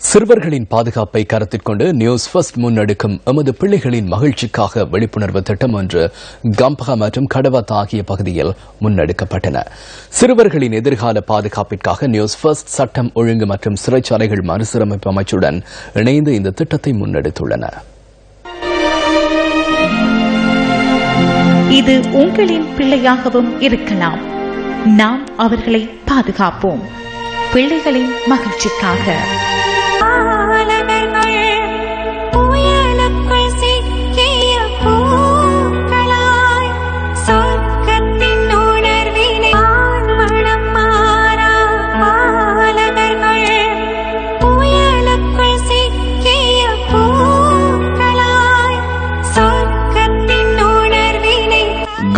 சிறுவர்களின் பாதுகாப்பை கருத்தில் கொண்டு நியூஸ் ஃபர்ஸ்ட் முன்னெடுக்கும் எமது பிள்ளைகளின் மகிழ்ச்சிக்காக விழிப்புணர்வு திட்டம் ஒன்று கம்பகா மற்றும் கடவத் ஆகிய பகுதியில் முன்னெடுக்கப்பட்டன. சிறுவர்களின் எதிர்கால பாதுகாப்பிற்காக நியூஸ் ஃபர்ஸ்ட் சட்டம் ஒழுங்கு மற்றும் சிறைச்சாலைகள் மறுசீரமைப்பு அமைச்சுடன் இணைந்து இந்த திட்டத்தை முன்னெடுத்துள்ளன. இது உங்களின் பிள்ளையாகவும் இருக்கலாம். நாம் அவர்களை பாதுகாப்போம். பிள்ளைகளின் மகிழ்ச்சிக்காக.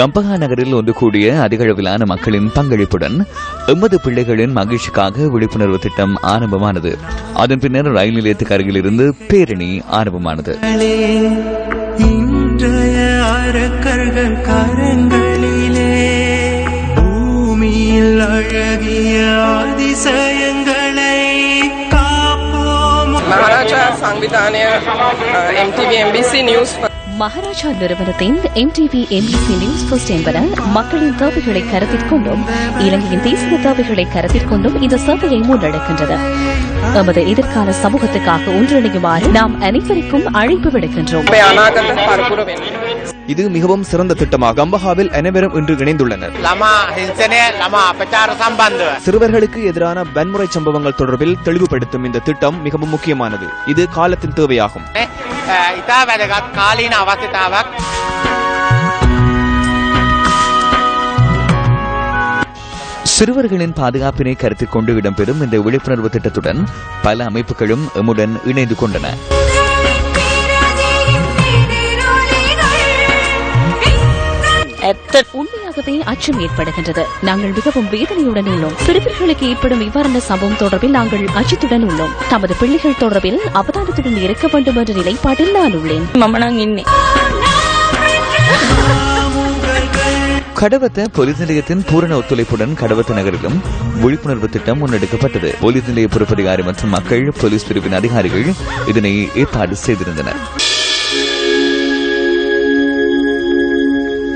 கம்பகா நகரில் ஒன்று கூடிய அதிகளவிலான மக்களின் பங்களிப்புடன் எண்பது பிள்ளைகளின் மகிழ்ச்சிக்காக விழிப்புணர்வு திட்டம் ஆரம்பமானது. அதன் பின்னர் ரயில் நிலையத்துக்கு அருகில் இருந்து பேரணி ஆரம்பமானது. அழகிய அதிசயங்களை மகாராஷ்டிரா சாம்பிதானிய எம்டிவி எம்பிசி நியூஸ் மகாராஜா நிறுவனத்தின் எம்டிவி எம்பிசி நியூஸ் போஸ்ட் என்பன மக்களின் தேவைகளை கருத்தில் கொண்டும் இலங்கையின் தேசிய தேவைகளை கருத்தில் கொண்டும் இந்த சேவையை முன்னெடுக்கின்றது நமது எதிர்கால சமூகத்துக்காக ஒன்றிணையுமாறு நாம் அனைவருக்கும் அழைப்பு விடுக்கின்றோம். இது மிகவும் சிறந்த திட்டமாக அம்பஹாவில் அனைவரும் இன்று இணைந்துள்ளனர். சிறுவர்களுக்கு எதிரான வன்முறை சம்பவங்கள் தொடர்பில் தெளிவுபடுத்தும் இந்த திட்டம் மிகவும் முக்கியமானது. இது காலத்தின் தேவையாகும். சிறுவர்களின் பாதுகாப்பினை கருத்தில் கொண்டு இடம்பெறும் இந்த விழிப்புணர்வு திட்டத்துடன் பல அமைப்புகளும் எம்முடன் இணைந்து கொண்டன. உண்மையாகவே அச்சம் ஏற்படுகின்றது. நாங்கள் மிகவும் வேதனையுடன் உள்ளோம். சிறுவர்களுக்கு ஏற்படும் இவ்வாறான சம்பவம் தொடர்பில் நாங்கள் அச்சத்துடன் உள்ளோம். தமது பிள்ளைகள் தொடர்பில் அவதானத்துடன் இருக்க வேண்டும் என்ற நிலைப்பாட்டில் நான் உள்ளேன். கடவத்த போலீஸ் நிலையத்தின் பூரண ஒத்துழைப்புடன் கடவத்த நகரிலும் விழிப்புணர்வு திட்டம் முன்னெடுக்கப்பட்டது. போலீஸ் நிலைய பொறுப்பதிகாரி மற்றும் மக்கள் போலீஸ் பிரிவின் அதிகாரிகள் இதனை ஏற்பாடு செய்திருந்தனர்.